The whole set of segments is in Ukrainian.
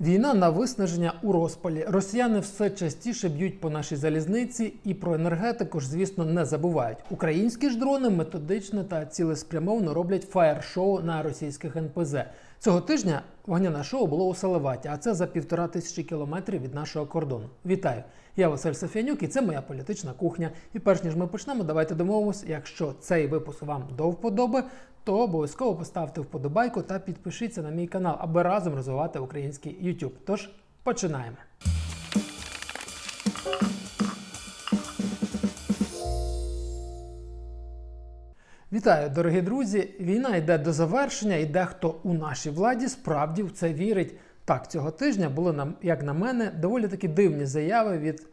Війна на виснаження у розпалі. Росіяни все частіше б'ють по нашій залізниці і про енергетику ж, звісно, не забувають. Українські ж дрони методично та цілеспрямовно роблять фаєр-шоу на російських НПЗ. Цього тижня вогняне шоу було у Салаваті, а це за півтора тисячі кілометрів від нашого кордону. Вітаю! Я Василь Софіанюк і це моя політична кухня. І перш ніж ми почнемо, давайте домовимося, якщо цей випуск вам до вподоби, то обов'язково поставте вподобайку та підпишіться на мій канал, аби разом розвивати український YouTube. Тож починаємо. Вітаю, дорогі друзі! Війна йде до завершення, і дехто у нашій владі справді в це вірить. Так, цього тижня були нам, як на мене, доволі такі дивні заяви від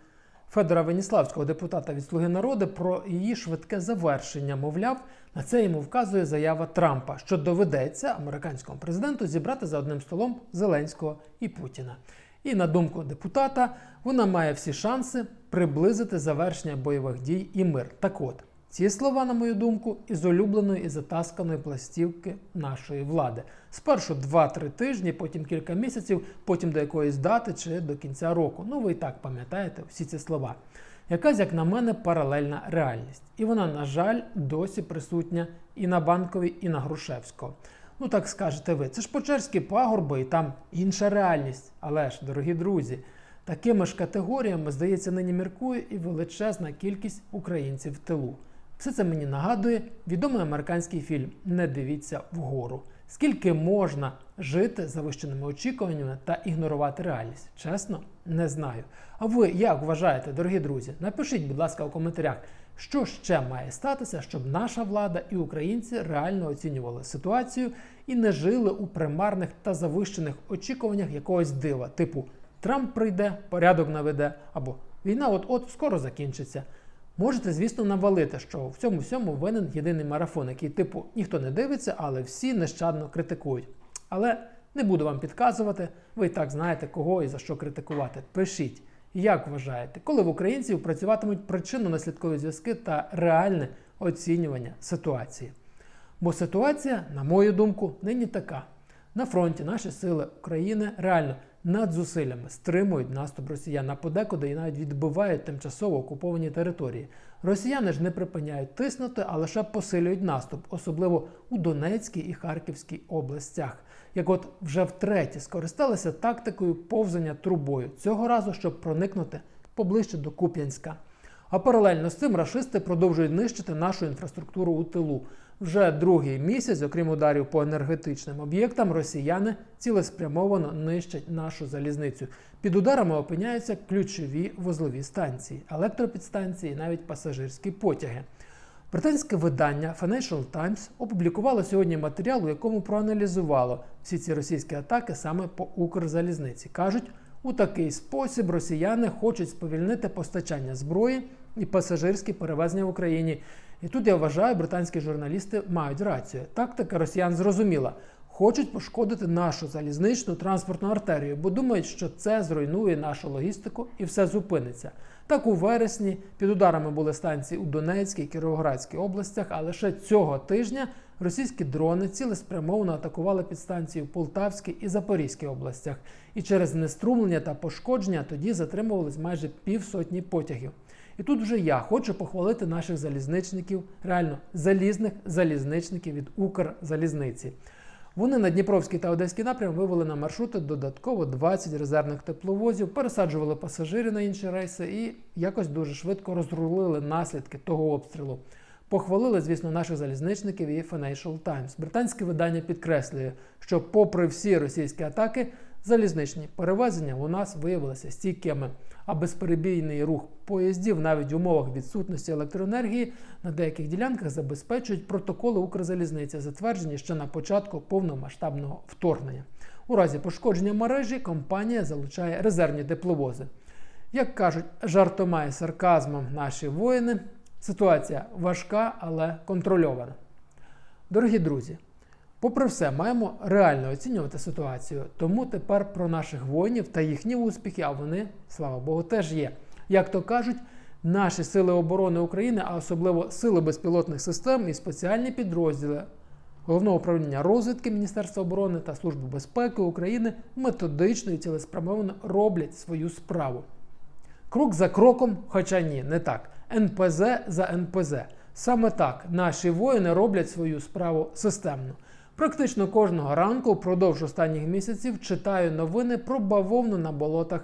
Федора Веніславського, депутата від Слуги народу, про її швидке завершення. Мовляв, на це йому вказує заява Трампа, що доведеться американському президенту зібрати за одним столом Зеленського і Путіна. І на думку депутата, вона має всі шанси приблизити завершення бойових дій і мир. Так от. Ці слова, на мою думку, із улюбленої і затасканої пластівки нашої влади. Спершу 2-3 тижні, потім кілька місяців, потім до якоїсь дати чи до кінця року. Ну ви і так пам'ятаєте всі ці слова. Якась, як на мене, паралельна реальність. І вона, на жаль, досі присутня і на банковій, і на Грушевського. Ну так скажете ви, це ж Почерські пагорби, і там інша реальність. Але ж, дорогі друзі, такими ж категоріями, здається, нині міркує і величезна кількість українців в тилу. Все це мені нагадує відомий американський фільм Не дивіться вгору. Скільки можна жити завищеними очікуваннями та ігнорувати реальність? Чесно, не знаю. А ви як вважаєте, дорогі друзі? Напишіть, будь ласка, у коментарях, що ще має статися, щоб наша влада і українці реально оцінювали ситуацію і не жили у примарних та завищених очікуваннях якогось дива, типу Трамп прийде, порядок наведе, або війна от-от скоро закінчиться. Можете, звісно, навалити, що в цьому всьому винен єдиний марафон, який, типу, ніхто не дивиться, але всі нещадно критикують. Але не буду вам підказувати, ви і так знаєте, кого і за що критикувати. Пишіть, як вважаєте, коли в українців працюватимуть причинно-наслідкові зв'язки та реальне оцінювання ситуації. Бо ситуація, на мою думку, нині така. На фронті наші сили України реально над зусиллями стримують наступ росіян на подекуди і навіть відбивають тимчасово окуповані території. Росіяни ж не припиняють тиснути, а лише посилюють наступ, особливо у Донецькій і Харківській областях. Як от вже втретє скористалися тактикою повзання трубою цього разу, щоб проникнути поближче до Куп'янська. А паралельно з цим рашисти продовжують нищити нашу інфраструктуру у тилу. Вже другий місяць, окрім ударів по енергетичним об'єктам, росіяни цілеспрямовано нищать нашу залізницю. Під ударами опиняються ключові вузлові станції, електропідстанції і навіть пасажирські потяги. Британське видання Financial Times опублікувало сьогодні матеріал, у якому проаналізувало всі ці російські атаки саме по Укрзалізниці. Кажуть, у такий спосіб росіяни хочуть сповільнити постачання зброї і пасажирські перевезення в Україні. І тут я вважаю, британські журналісти мають рацію. Тактика росіян зрозуміла. Хочуть пошкодити нашу залізничну транспортну артерію, бо думають, що це зруйнує нашу логістику і все зупиниться. Так у вересні під ударами були станції у Донецькій Кіровоградській областях, а лише цього тижня російські дрони цілеспрямовано атакували підстанції в Полтавській і Запорізькій областях. І через неструмлення та пошкодження тоді затримувались майже півсотні потягів. І тут вже я хочу похвалити наших залізничників, реально залізних залізничників від Укрзалізниці. Вони на Дніпровський та Одеський напрям вивели на маршрути додатково 20 резервних тепловозів, пересаджували пасажирів на інші рейси і якось дуже швидко розрулили наслідки того обстрілу. Похвалили, звісно, наших залізничників і Financial Times. Британське видання підкреслює, що, попри всі російські атаки, залізничні перевезення у нас виявилися стійкими. А безперебійний рух поїздів навіть в умовах відсутності електроенергії на деяких ділянках забезпечують протоколи Укрзалізниці, затверджені ще на початку повномасштабного вторгнення. У разі пошкодження мережі компанія залучає резервні тепловози. Як кажуть, жартома і сарказмом наші воїни, ситуація важка, але контрольована. Дорогі друзі, попри все, маємо реально оцінювати ситуацію. Тому тепер про наших воїнів та їхні успіхи, а вони, слава Богу, теж є. Як то кажуть, наші сили оборони України, а особливо сили безпілотних систем і спеціальні підрозділи Головного управління розвідки Міністерства оборони та Служби безпеки України методично і цілеспрямовано роблять свою справу. Крок за кроком, хоча ні, не так. НПЗ за НПЗ. Саме так наші воїни роблять свою справу системно. Практично кожного ранку впродовж останніх місяців читаю новини про бавовну на болотах.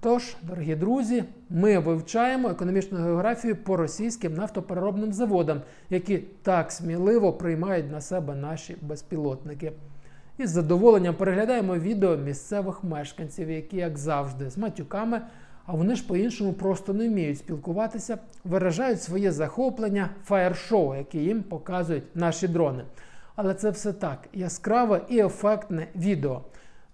Тож, дорогі друзі, ми вивчаємо економічну географію по російським нафтопереробним заводам, які так сміливо приймають на себе наші безпілотники. І з задоволенням переглядаємо відео місцевих мешканців, які, як завжди, з матюками, а вони ж по-іншому просто не вміють спілкуватися, виражають своє захоплення фаєр-шоу, які їм показують наші дрони. Але це все так яскраве і ефектне відео.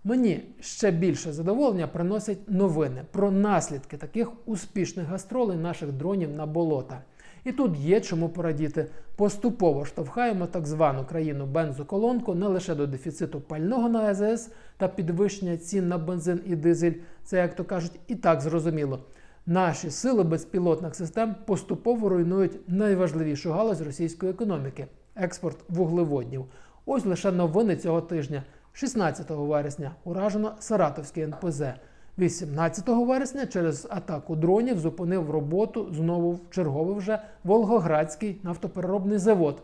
Мені ще більше задоволення приносять новини про наслідки таких успішних гастролей наших дронів на болота. І тут є чому порадіти. Поступово штовхаємо так звану країну бензоколонку не лише до дефіциту пального на АЗС та підвищення цін на бензин і дизель. Це, як то кажуть, і так зрозуміло. Наші сили безпілотних систем поступово руйнують найважливішу галузь російської економіки експорт вуглеводнів. Ось лише новини цього тижня. 16 вересня уражено Саратовський НПЗ. 18 вересня через атаку дронів зупинив роботу знову черговий вже Волгоградський нафтопереробний завод.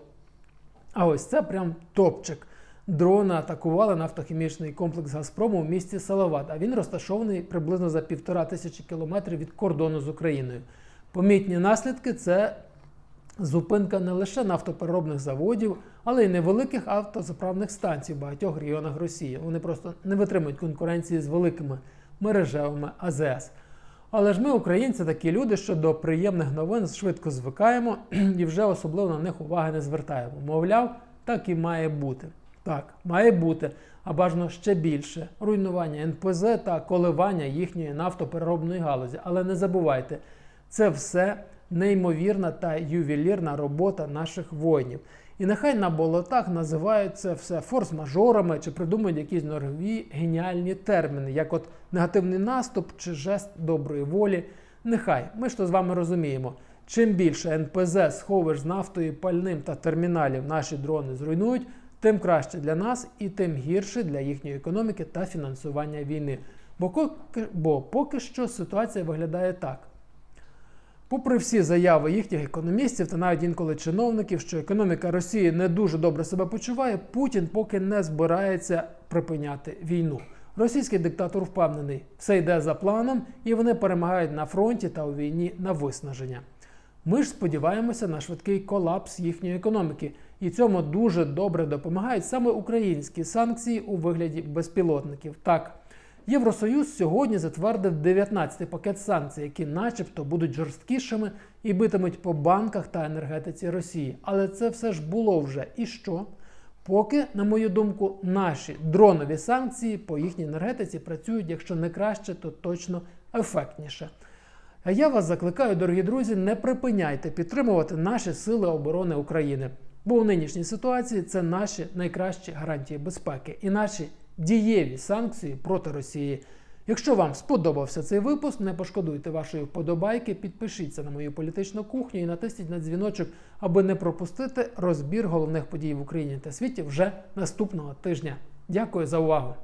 А ось це прям топчик. Дрони атакували нафтохімічний комплекс Газпрому в місті Салават, а він розташований приблизно за півтора тисячі кілометрів від кордону з Україною. Помітні наслідки це зупинка не лише нафтопереробних заводів, але й невеликих автозаправних станцій в багатьох регіонах Росії. Вони просто не витримують конкуренції з великими мережевими АЗС. Але ж ми, українці, такі люди, що до приємних новин швидко звикаємо і вже особливо на них уваги не звертаємо. Мовляв, так і має бути. Так, має бути, а бажано ще більше руйнування НПЗ та коливання їхньої нафтопереробної галузі. Але не забувайте, це все неймовірна та ювелірна робота наших воїнів. І нехай на болотах називають це все форс-мажорами чи придумують якісь нові геніальні терміни, як от негативний наступ чи жест доброї волі. Нехай ми ж то з вами розуміємо. Чим більше НПЗ сховиш з нафтою, пальним та терміналів наші дрони зруйнують, тим краще для нас і тим гірше для їхньої економіки та фінансування війни. Бо, коки- бо поки що ситуація виглядає так. Попри всі заяви їхніх економістів та навіть інколи чиновників, що економіка Росії не дуже добре себе почуває, Путін поки не збирається припиняти війну. Російський диктатор впевнений, все йде за планом, і вони перемагають на фронті та у війні на виснаження. Ми ж сподіваємося на швидкий колапс їхньої економіки, і цьому дуже добре допомагають саме українські санкції у вигляді безпілотників. Так, Євросоюз сьогодні затвердив 19-й пакет санкцій, які, начебто, будуть жорсткішими і битимуть по банках та енергетиці Росії. Але це все ж було вже і що? Поки, на мою думку, наші дронові санкції по їхній енергетиці працюють, якщо не краще, то точно ефектніше. А я вас закликаю, дорогі друзі, не припиняйте підтримувати наші сили оборони України, бо у нинішній ситуації це наші найкращі гарантії безпеки і наші дієві санкції проти Росії. Якщо вам сподобався цей випуск, не пошкодуйте вашої вподобайки, підпишіться на мою політичну кухню і натисніть на дзвіночок, аби не пропустити розбір головних подій в Україні та світі вже наступного тижня. Дякую за увагу!